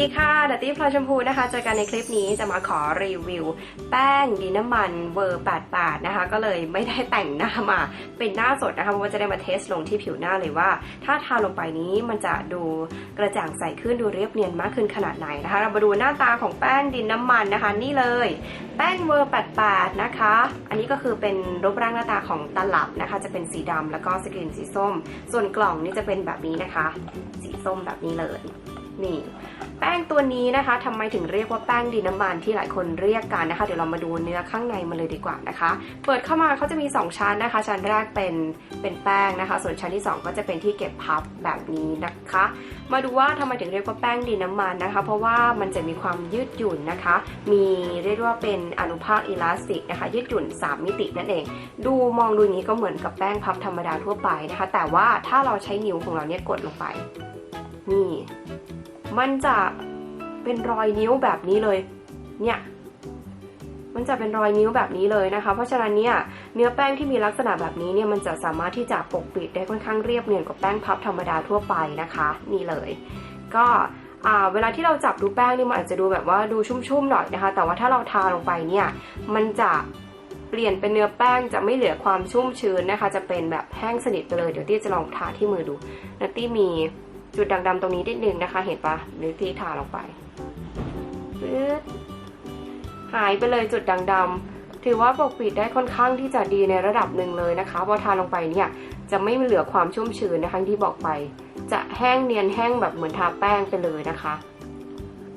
ดีค่ะดัตตี้พลอยชมพูนะคะเจอกันในคลิปนี้จะมาขอรีวิว แป้งดินน้ำมันเวอร์88นะคะ ก็เลยไม่ได้แต่งหน้ามาเป็นหน้าสดนะคะเพราะว่าจะได้มาเทสลงที่ผิวหน้าเลยว่า ถ้าทาลงไปนี้มันจะดูกระจ่างใสขึ้นดูเรียบเนียนมากขึ้นขนาดไหนนะคะ เรามาดูหน้าตาของแป้งดินน้ำมันนะคะ นี่เลย แป้งเวอร์88นะคะ อันนี้ก็คือเป็นรูปร่างหน้าตาของตลับนะคะ จะเป็นสีดำแล้วก็สกรีนสีส้ม ส่วนกล่องนี่จะเป็นแบบนี้นะคะ สีส้มแบบนี้เลยนี่ แป้งตัวนี้นะคะทำไมถึงเรียกว่าแป้งดินน้ำมันที่หลายคนเรียกกันนะคะ เดี๋ยวเรามาดูเนื้อข้างในมันเลยดีกว่านะคะ เปิดเข้ามาเขาจะมี 2 ชั้นนะคะ ชั้นแรกเป็นเป็นแป้งนะคะ ส่วนชั้นที่ 2 ก็จะเป็นที่เก็บพับแบบนี้นะคะ มาดูว่าทำไมถึงเรียกว่าแป้งดินน้ำมันนะคะ เพราะว่ามันจะมีความยืดหยุ่นนะคะ มีเรียกว่าเป็นอนุภาคอิลาสติกนะคะ ยืดหยุ่น 3 มิตินั่นเอง ดูมองดูนี้ก็เหมือนกับแป้งพับธรรมดาทั่วไปนะคะ แต่ว่าถ้าเราใช้นิ้วของเราเนี่ยกดลงไปนี่ มันจะเป็นรอยนิ้วแบบนี้เลย เนี่ย มันจะเป็นรอยนิ้วแบบนี้เลยนะคะ เพราะฉะนั้นเนี่ยเนื้อแป้งที่มีลักษณะแบบนี้เนี่ยมันจะสามารถที่จะปกปิดได้ค่อนข้างเรียบเนียนกว่าแป้งพับธรรมดาทั่วไปนะคะ นี่เลย ก็เวลาที่เราจับดูแป้งนี่มันอาจจะดูแบบว่าดูชุ่มๆหน่อยนะคะ แต่ว่าถ้าเราทาลงไปเนี่ย มันจะเปลี่ยนเป็นเนื้อแป้งจะไม่เหลือความชุ่มชื้นนะคะ จะเป็นแบบแห้งสนิทไปเลย เดี๋ยวตี้จะลองทาที่มือดูนัตตี้มี จุดด่างดำตรงนี้นิดนึงนะคะ เห็นปะนึกที่ทาลงไปปึ๊ดหายไปเลยจุดด่างดำถือว่าปกปิดได้ค่อนข้างที่จะดีในระดับหนึ่งเลยนะคะพอทาลงไปเนี่ยจะไม่เหลือความชุ่มชื้นนะคะที่บอกไป จะแห้งเนียนแห้งแบบเหมือนทาแป้งไปเลยนะคะ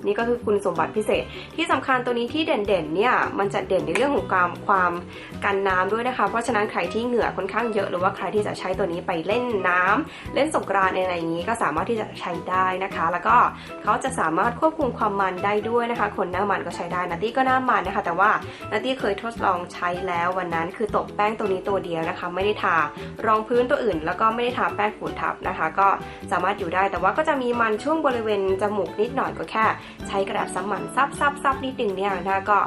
นี่ก็คือคุณสมบัติพิเศษ ที่สำคัญตัวนี้ที่เด่นๆเนี่ยมันจะเด่นในเรื่องของความความกันน้ำด้วยนะคะ เพราะฉะนั้นใครที่เหงื่อค่อนข้างเยอะหรือว่าใครที่จะใช้ตัวนี้ไปเล่นน้ำเล่นสงกรานอะไรอย่างนี้ก็สามารถที่จะใช้ได้นะคะ แล้วก็เขาจะสามารถควบคุมความมันได้ด้วยนะคะ คนหน้ามันก็ใช้ได้นัตตี้ก็หน้ามันนะคะ แต่ว่านัตตี้เคยทดลองใช้แล้ววันนั้น คือตบแป้งตัวนี้ตัวเดียวนะคะ ไม่ได้ทารองพื้นตัวอื่น แล้วก็ไม่ได้ทาแป้งฝุ่นทับนะคะ ก็สามารถอยู่ได้แต่ว่าก็จะมีมันช่วงบริเวณจมูกนิดหน่อยก็แค่ใช้กระดาษซับมันซับซับซับนิดนึงเนี่ยนะคะก็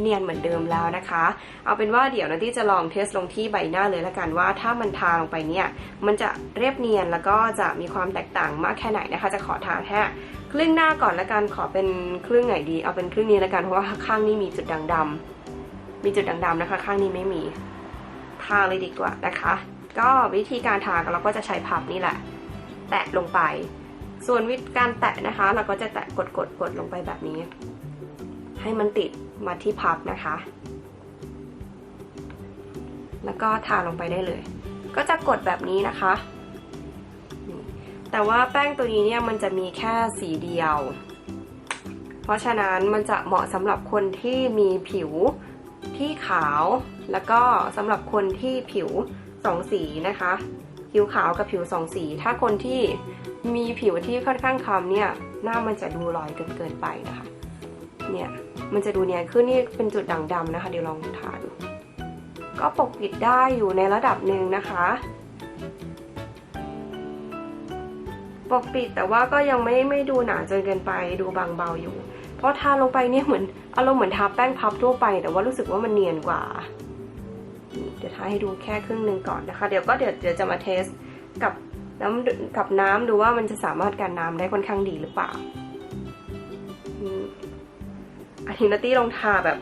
เนียนเหมือนเดิมแล้วนะคะ เอาเป็นว่าเดี๋ยวนัตตี้จะลองเทสลงที่ใบหน้าเลยละกันว่าถ้ามันทาลงไปเนี่ยมันจะเรียบเนียนแล้วก็จะมีความแตกต่างมากแค่ไหนนะคะ จะขอทาแค่ครึ่งหน้าก่อนละกันขอเป็นครึ่งไหนดีเอาเป็นครึ่งนี้ละกันเพราะว่าข้างนี้มีจุดด่างดำมีจุดด่างดำนะคะ ข้างนี้ไม่มีทาเลยดีกว่านะคะ ก็วิธีการทาเราก็จะใช้พับนี่แหละ แตะลงไป ส่วนวิธีการแตะนะคะ เราก็จะแตะกดกดกดลงไปแบบนี้ ให้มันติดมาที่พับนะคะ แล้วก็ทาลงไปได้เลย ก็จะกดแบบนี้นะคะ แต่ว่าแป้งตัวนี้เนี่ยมันจะมีแค่สีเดียว เพราะฉะนั้นมันจะเหมาะสำหรับคนที่มีผิวที่ขาว แล้วก็สำหรับคนที่ผิวสองสีนะคะ ผิวขาวกับผิวสองสี ถ้าคนที่ มีผิวที่ค่อนข้างคล้ำเนี่ย หน้ามันจะดูลอยเกินเกินไปนะคะ เนี่ย มันจะดูเนียนขึ้นนี่เป็นจุดด่างดำนะคะ เดี๋ยวลองทาดู ก็ปกปิดได้อยู่ในระดับหนึ่งนะคะ ปกปิดแต่ว่าก็ยังไม่ไม่ดูหนาจนเกินไปดูบางเบาอยู่ เพราะทาลงไปเนี่ยเหมือนอารมณ์เหมือนทาแป้งพับทั่วไป แต่ว่ารู้สึกว่ามันเนียนกว่า เดี๋ยวทาให้ดูแค่ครึ่งหนึ่งก่อนนะคะ เดี๋ยวก็เดี๋ยวเดี๋ยวจะมาเทสกับ น้ำกับน้ำดูว่ามันจะสามารถกันน้ำได้ค่อนข้างดีหรือเปล่าอันนี้นัตตี้ลองทาแบบ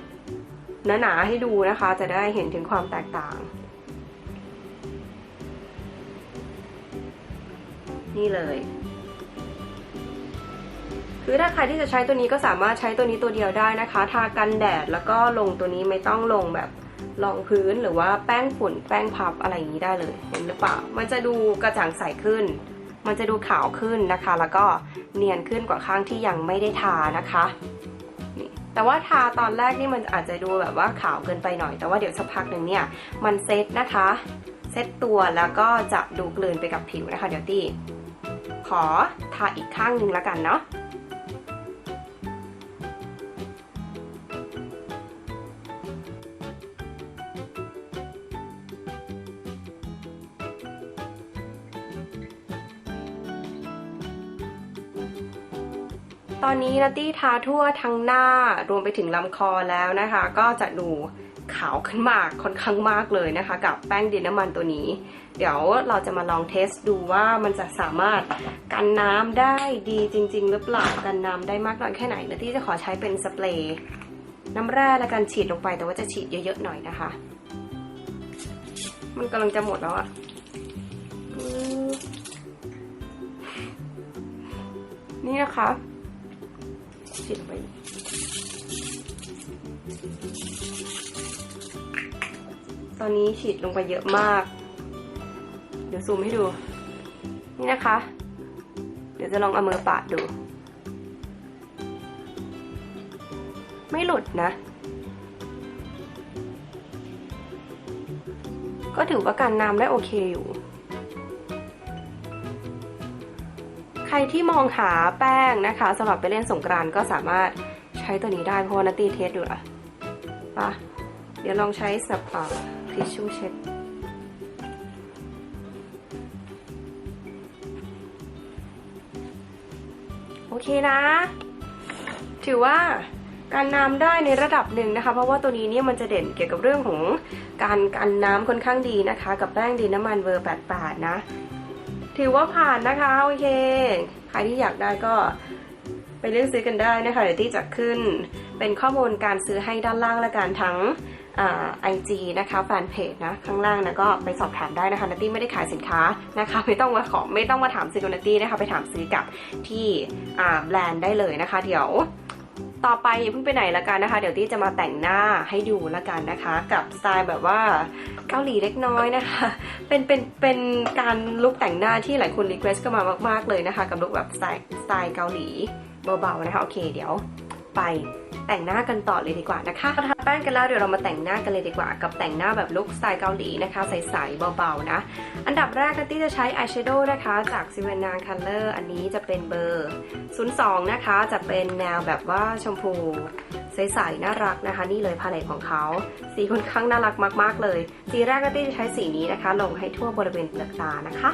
หนาๆให้ดูนะคะ จะได้เห็นถึงความแตกต่าง นี่เลย คือถ้าใครที่จะใช้ตัวนี้ก็สามารถใช้ตัวนี้ตัวเดียวได้นะคะ ทากันแดดแล้วก็ลงตัวนี้ไม่ต้องลงแบบ รองพื้นหรือว่าแป้งฝุ่นแป้งพับอะไรอย่างนี้ได้เลยเห็นหรือเปล่า มันจะดูกระจ่างใสขึ้น มันจะดูขาวขึ้นนะคะ แล้วก็เนียนขึ้นกว่าข้างที่ยังไม่ได้ทานะคะนี่แต่ว่าทาตอนแรกนี่มันอาจจะดูแบบว่าขาวเกินไปหน่อย แต่ว่าเดี๋ยวสักพักหนึ่งเนี่ยมันเซตนะคะ เซตตัวแล้วก็จะดูกลืนไปกับผิวนะคะ เดี๋ยวตี้ขอทาอีกข้างหนึ่งแล้วกันเนาะ ตอนนี้นัตตี้ทาทั่วทั้งหน้ารวมไปถึงลำคอแล้วนะคะ ก็จะดูขาวขึ้นมากค่อนข้างมากเลยนะคะ กับแป้งดินน้ำมันตัวนี้ เดี๋ยวเราจะมาลองเทสดูว่ามันจะสามารถกันน้ำได้ดีจริง ๆ หรือเปล่ากันน้ำได้มากน้อยแค่ไหนนะที่จะขอใช้เป็นสเปรย์น้ำแร่และการฉีดลงไปแต่ว่าจะฉีดเยอะๆหน่อยนะคะ มันกำลังจะหมดแล้วอะนี่นะคะ ฉีดไปตอนนี้ฉีดลงไปเยอะมาก เดี๋ยวซูมให้ดู นี่นะคะ เดี๋ยวจะลองเอามือปาดดู ไม่หลุดนะ ก็ถือว่าการน้ำได้โอเคอยู่ รที่มองหาแป้งนะคะสำหรับไปเล่นสงกรานก็สามารถใช้ตัวนี้ได้เพราะว่านัตตี้เทสดูละปะเดี๋ยวลองใช้สับอ่าทิชชู่เช็ดโอเคนะ ถือว่าการน้ำได้ในระดับหนึ่งนะคะ เพราะว่าตัวนี้เนี่ยมันจะเด่นเกี่ยวกับเรื่องของการกันน้ำค่อนข้างดีนะคะ กับแป้งดินน้ำมันเวอร์88นะ ถือว่าผ่านนะคะ โอเค ใครที่อยากได้ก็ไปเลือกซื้อกันได้นะคะเดี๋ยวที่จะขึ้นเป็นข้อมูลการซื้อให้ด้านล่างและการทั้งไอจีนะคะแฟนเพจนะข้างล่างนะก็ไปสอบถามได้นะคะนัตตี้ไม่ได้ขายสินค้านะคะ ไม่ต้องมาขอไม่ต้องมาถามซื้อกับนัตตี้นะคะ ไปถามซื้อกับที่อ่าแบรนด์ได้เลยนะคะ เดี๋ยว ต่อไปอย่าเพิ่งไปไหนละกันนะคะ เดี๋ยวตี้จะมาแต่งหน้าให้ดูละกันนะคะ กับสไตล์แบบว่าเกาหลีเล็กน้อยนะคะ เป็นเป็นเป็นการลุกแต่งหน้าที่หลายคนรีเควสต์ก็มามาก ๆเลยนะคะ กับลุกแบบสไตล์สไตล์เกาหลีเบาๆนะคะโอเคเดี๋ยวไป แต่งหน้ากันต่อเลยดีกว่านะคะทาแป้งกันแล้วเดี๋ยวเรามาแต่งหน้ากันเลยดีกว่า กับแต่งหน้าแบบลุคสไตล์เกาหลีนะคะ ใสๆเบาๆนะ อันดับแรกนัตตี้จะใช้อายแชโดว์นะคะ จากซิเวนนาคัลเลอร์อันนี้จะเป็นเบอร์ 02 นะคะ จะเป็นแนวแบบว่าชมพูใสๆน่ารักนะคะ นี่เลยพาเลตของเขา สีค่อนข้างน่ารักมาก ๆ เลย สีแรกนัตตี้จะใช้สีนี้นะคะ ลงให้ทั่วบริเวณเปลือกตานะคะ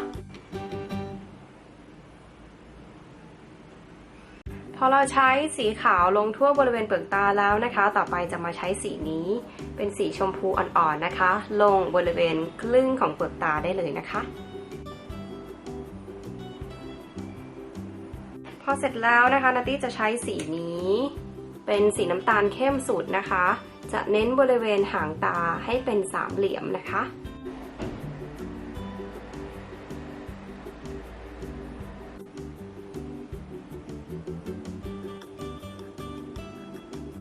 พอเราใช้สีขาวลงทั่วบริเวณเปลือกตาแล้วนะคะ ต่อไปจะมาใช้สีนี้ เป็นสีชมพูอ่อนๆนะคะ ลงบริเวณครึ่งของเปลือกตาได้เลยนะคะ พอเสร็จแล้วนะคะนัตตี้จะใช้สีนี้ เป็นสีน้ำตาลเข้มสุดนะคะ จะเน้นบริเวณหางตาให้เป็นสามเหลี่ยมนะคะ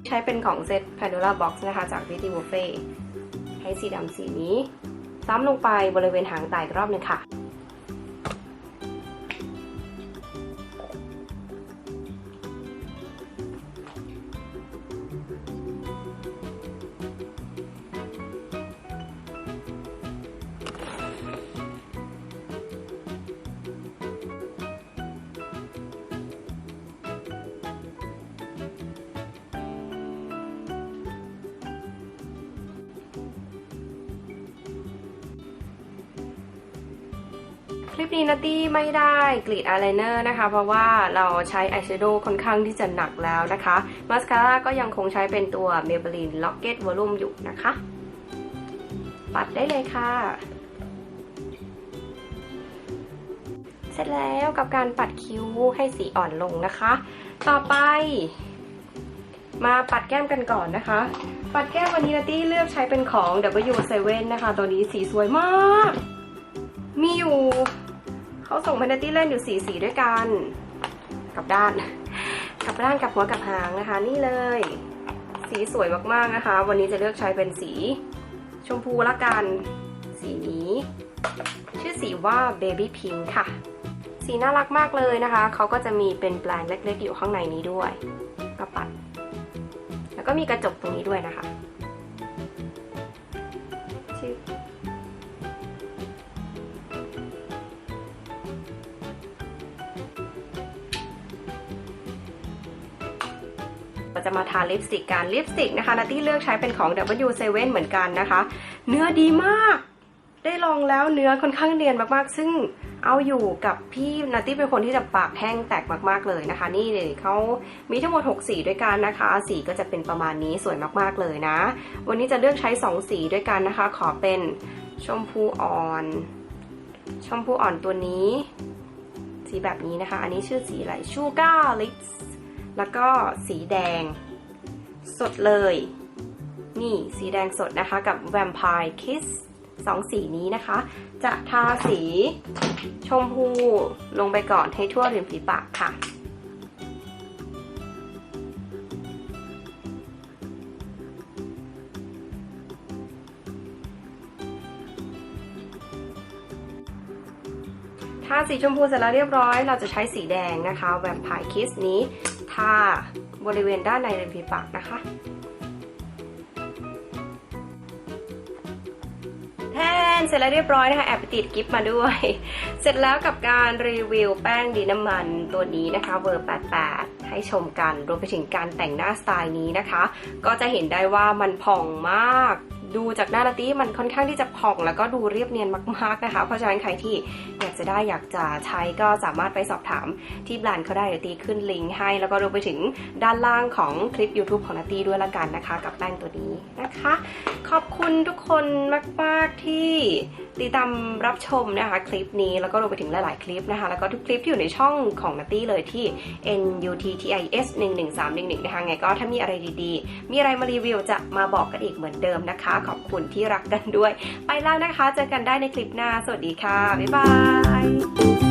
ใช้เป็นของเซต Pandora Box นะคะ จาก Beauty Buffet ให้สีดำสีนี้ ซ้ำลงไปบริเวณหางตาอีกรอบหนึงค่ะ ลิปนี้นัตตี้ไม่ได้กรีดอายไลเนอร์นะคะ เพราะว่าเราใช้อายแชโดว์ค่อนข้างที่จะหนักแล้วนะคะมาสคาร่าก็ยังคงใช้เป็นตัว Maybelline Locket Volume อยู่นะคะ ปัดได้เลยค่ะ เสร็จแล้วกับการปัดคิ้วให้สีอ่อนลงนะคะ ต่อไป มาปัดแก้มกันก่อนนะคะ ปัดแก้มวันนี้นัตตี้เลือกใช้เป็นของ W7 นะคะ ตัวนี้สีสวยมากมีอยู่ เขาส่งมาในตี้เล่นอยู่สีสีด้วยกัน กับด้าน กับด้านกับหัวกับหางนะคะ นี่เลย สีสวยมากๆนะคะ วันนี้จะเลือกใช้เป็นสีชมพูละกัน สีนี้ ชื่อสีว่า Baby Pink ค่ะ สีน่ารักมากเลยนะคะเขาก็จะมีเป็นแปลงเล็กๆ อยู่ข้างในนี้ด้วยก็ปัด แล้วก็มีกระจกตรงนี้ด้วยนะคะ เราจะมาทาลิปสติกกันลิปสติกนะคะนัตตี้เลือกใช้เป็นของ W7 เหมือนกันนะคะ เนื้อดีมาก ได้ลองแล้วเนื้อค่อนข้างเนียนมากๆ ซึ่งเอาอยู่กับพี่นัตตี้เป็นคนที่จะปากแห้งแตกมากๆเลยนะคะ นี่เลยเขามีทั้งหมด 6 สีด้วยกันนะคะ สีก็จะเป็นประมาณนี้สวยมากๆเลยนะ วันนี้จะเลือกใช้ 2 สีด้วยกันนะคะ ขอเป็นชมพูอ่อน ชมพูอ่อนตัวนี้ สีแบบนี้นะคะ อันนี้ชื่อสีอะไรชูการ์ลิปส แล้วก็สีแดงสดเลย นี่สีแดงสดนะคะกับ Vampire Kiss สองสีนี้นะคะ จะทาสีชมพูลงไปก่อนให้ทั่วริมฝีปากค่ะทาสีชมพูเสร็จแล้วเรียบร้อย เราจะใช้สีแดงนะคะ Vampire Kiss นี้ ทาบริเวณด้านในริมฝีปากนะคะ แทนเสร็จแล้วเรียบร้อยนะคะแอบไปติดกิฟต์มาด้วย เสร็จแล้วกับการรีวิวแป้งดีน้ำมันตัวนี้นะคะเวอร์ 88 ให้ชมกันรวมไปถึงการแต่งหน้าสไตล์นี้นะคะ ก็จะเห็นได้ว่ามันผ่องมาก ดูจากหน้าลาตี้มันค่อนข้างที่จะผ่องแล้วก็ดูเรียบเนียนมากๆนะคะ เพราะฉะนั้นใครที่อยากจะได้อยากจะใช้ก็สามารถไปสอบถามที่แบรนด์เขาได้เดี๋ยวตีขึ้นลิงก์ให้ แล้วก็รวมไปถึงด้านล่างของคลิป YouTube ของนาตี้ด้วยละกันนะคะ กับแป้งตัวนี้นะคะ ขอบคุณทุกคนมาก ๆที่ ติดตามรับชมนะคะคลิปนี้แล้วก็รวมไปถึงหลาย ๆ คลิปนะคะ แล้วก็ทุกคลิปที่อยู่ในช่องของนัตตี้เลยที่ NUTTIS 11311นะคะไงก็ถ้ามีอะไรดีๆ มีอะไรมารีวิวจะมาบอกกันอีกเหมือนเดิมนะคะ ขอบคุณที่รักกันด้วย ไปแล้วนะคะ เจอกันได้ในคลิปหน้า สวัสดีค่ะ บ๊ายบาย